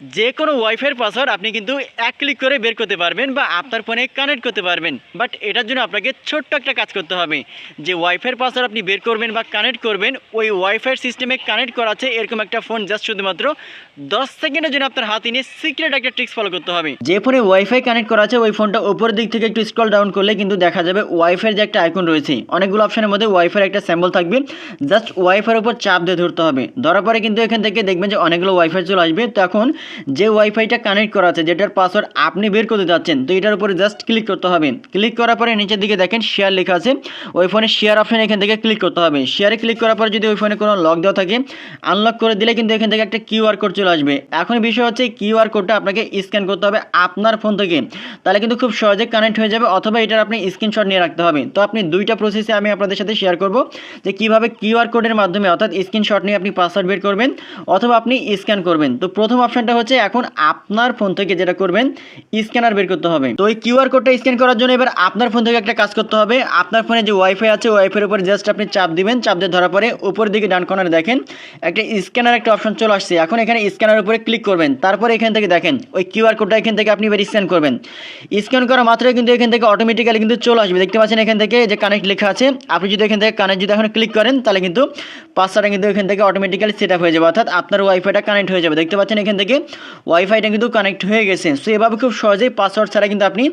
যে কোনো ওয়াইফাইয়ের পাসওয়ার্ড আপনি কিন্তু এক ক্লিক করে বের করতে পারবেন বা আপনার ফোনে কানেক্ট করতে পারবেন। বাট এটার জন্য আপনাকে ছোট্ট একটা কাজ করতে হবে। যে ওয়াইফাইয়ের পাসওয়ার্ড আপনি বের করবেন বা কানেক্ট করবেন, ওই ওয়াইফাইয়ের সিস্টেমে কানেক্ট করা আছে এরকম একটা ফোন জাস্ট শুধুমাত্র দশ সেকেন্ডের জন্য আপনার হাতে নিয়ে সিক্রেট একটা ট্রিক্স ফলো করতে হবে। যে ফোনে ওয়াইফাই কানেক্ট করা আছে, ওই ফোনটা উপরের দিক থেকে একটু স্ক্রল ডাউন করলে কিন্তু দেখা যাবে ওয়াইফাইয়ের যে একটা আইকন রয়েছে, অনেকগুলো অপশনের মধ্যে ওয়াইফাইয়ের একটা স্যাম্বল থাকবে। জাস্ট ওয়াইফাইয়ের উপর চাপ দিয়ে ধরতে হবে। ধরার পরে কিন্তু এখান থেকে দেখবেন যে অনেকগুলো ওয়াইফাই চলে আসবে। তখন যে ওয়াইফাইটা কানেক্ট করা আছে, যেটার পাসওয়ার্ড আপনি বের করতে যাচ্ছেন, তো এটার উপরে জাস্ট ক্লিক করতে হবে। ক্লিক করার পরে নিচের দিকে দেখেন শেয়ার লেখা আছে। ওই ফোনে শেয়ার অপশন এখান থেকে ক্লিক করতে হবে। শেয়ারে ক্লিক করার পরে যদি ওই ফোনে কোনো লক দেওয়া থাকে আনলক করে দিলে কিন্তু এখান থেকে একটা কিউআর কোড চলে আসবে। এখন বিষয় হচ্ছে কিউআর কোডটা আপনাকে স্ক্যান করতে হবে আপনার ফোন থেকে। তাহলে কিন্তু খুব সহজে কানেক্ট হয়ে যাবে, অথবা এটার আপনি স্ক্রিনশট নিয়ে রাখতে হবে। তো আপনি দুইটা প্রসেসে আমি আপনাদের সাথে শেয়ার করব, যে কীভাবে কিউআর কোডের মাধ্যমে অর্থাৎ স্ক্রিনশট নিয়ে আপনি পাসওয়ার্ড বের করবেন, অথবা আপনি স্ক্যান করবেন। তো প্রথম অপশনটা হচ্ছে এখন আপনার ফোন থেকে যেটা করবেন স্ক্যানার বের করতে হবে। তো ওই কিউআর কোডটা স্ক্যান করার জন্য এবার আপনার ফোন থেকে একটা কাজ করতে হবে। আপনার ফোনে যে ওয়াইফাই আছে ওয়াইফাইয়ের উপর জাস্ট আপনি চাপ দিবেন। চাপ দিয়ে ধরার পরে উপরের দিকে ডান কর্নারে দেখেন, একটা স্ক্যানার একটা অপশন চলে আসছে। এখন এখানে স্ক্যানার উপরে ক্লিক করবেন। তারপরে এখান থেকে দেখেন, ওই কিউআর কোডটা এখান থেকে আপনি এবার স্ক্যান করবেন। স্ক্যান করা মাত্রই কিন্তু এখান থেকে অটোমেটিক্যালি কিন্তু চলে আসবে। দেখতে পাচ্ছেন এখান থেকে যে কানেক্ট লেখা আছে, আপনি যদি এখান থেকে কানেক্ট যদি এখন ক্লিক করেন, তাহলে কিন্তু পাসওয়ার্ডটা কিন্তু এখান থেকে অটোমেটিক্যালি সেট আপ হয়ে যাবে। অর্থাৎ আপনার ওয়াইফাইটা কানেক্ট হয়ে যাবে। দেখতে পাচ্ছেন এখান থেকে ওয়াইফাইটা কিন্তু কানেক্ট হয়ে গেছে। সো এভাবে খুব সহজেই পাসওয়ার্ড ছাড়া কিন্তু আপনি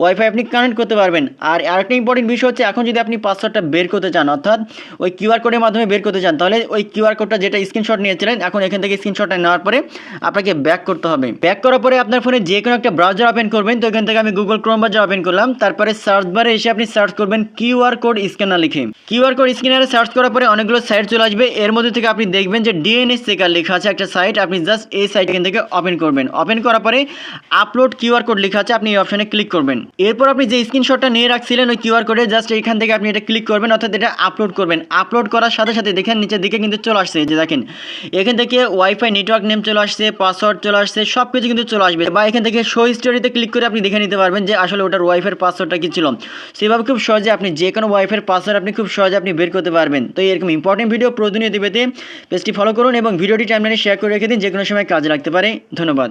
ওয়াইফাই আপনি কানেক্ট করতে পারবেন। আর আরেকটা ইম্পর্টেন্ট বিষয় হচ্ছে, এখন যদি আপনি পাসওয়ার্ডটা বের করতে চান, অর্থাৎ ওই কিউআর কোডের মাধ্যমে বের করতে চান, তাহলে ওই কিউআর কোডটা যেটা স্ক্রিনশট নিয়েছিলেন, এখন এখান থেকে স্ক্রিনশটটা নেওয়ার পরে আপনাকে ব্যাক করতে হবে। ব্যাক করার পরে আপনার ফোনে যে কোনো একটা ব্রাউজার ওপেন করবেন, তো এখান থেকে আমি গুগল ক্রোম ব্রাউজার ওপেন করলাম। তারপরে সার্চ বারে এসে আপনি সার্চ করবেন কিউআর কোড স্ক্যানার লিখে। কিউআর কোড স্ক্যানারে সার্চ করার পরে অনেকগুলো সাইট চলে আসবে। এর মধ্যে থেকে আপনি দেখবেন যে ডিএনএস চেকার লেখা আছে একটা সাইট আপনি জাস্ট এই সাইট এখান থেকে ওপেন করবেন। ওপেন করার পরে আপলোড কিউআর কোড লেখা আছে, আপনি এই অপশনে ক্লিক করবেন। এরপর আপনি যে স্ক্রিনশটটা নিয়ে রাখছিলেন, ওই কিউআর কোডে জাস্ট এখান থেকে আপনি এটা ক্লিক করবেন, অর্থাৎ এটা আপলোড করবেন। আপলোড করার সাথে সাথে দেখেন, নিচের দিকে কিন্তু চলে আসছে যে দেখেন। এখান থেকে ওয়াইফাই নেটওয়ার্ক নেম চলে আসছে পাসওয়ার্ড চলে আসছে সব কিছু কিন্তু চলে আসবে। বা এখান থেকে শো স্টোরিতে ক্লিক করে আপনি দেখে নিতে পারবেন যে আসলে ওটার ওয়াইফাইয়ের পাসওয়ার্ডটা কি ছিল। সেভাবে খুব সহজে আপনি যে কোনো ওয়াইফাইয়ের পাসওয়ার্ড আপনি খুব সহজে আপনি বের করতে পারবেন। তো এরকম ইম্পর্টেন্ট ভিডিও প্রতিনিয়ত পেতে পেজটি ফলো করুন এবং ভিডিওটি টাইমলাইনে শেয়ার করে রেখে দিন যে কোনো সময় কাজে লাগতে পারে। ধন্যবাদ।